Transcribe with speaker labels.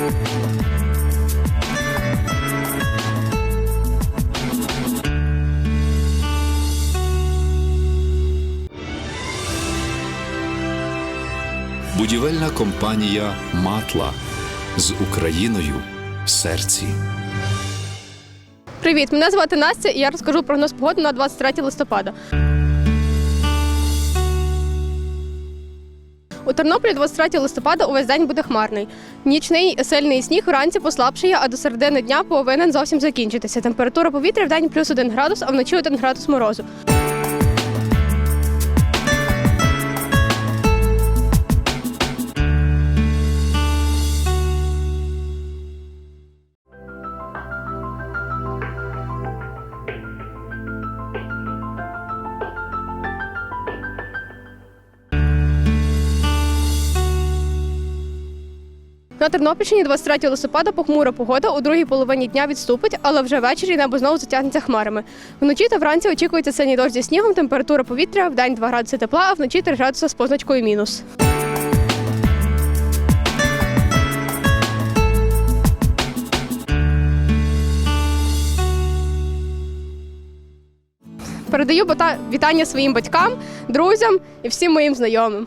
Speaker 1: Будівельна компанія Матла з Україною в серці.
Speaker 2: Привіт, мене звати Настя, і я розкажу прогноз погоди на 23 листопада. У Тернополі 23 листопада увесь день буде хмарний. Нічний сильний сніг вранці послабшає, а до середини дня повинен зовсім закінчитися. Температура повітря в день плюс 1 градус, а вночі 1 градус морозу. На Тернопільщині 23 листопада похмура погода у другій половині дня відступить, але вже ввечері небо знову затягнеться хмарами. Вночі та вранці очікується сильний дощ зі снігом, температура повітря в день 2 градуси тепла, а вночі 3 градуси з позначкою мінус. Передаю вітання своїм батькам, друзям і всім моїм знайомим.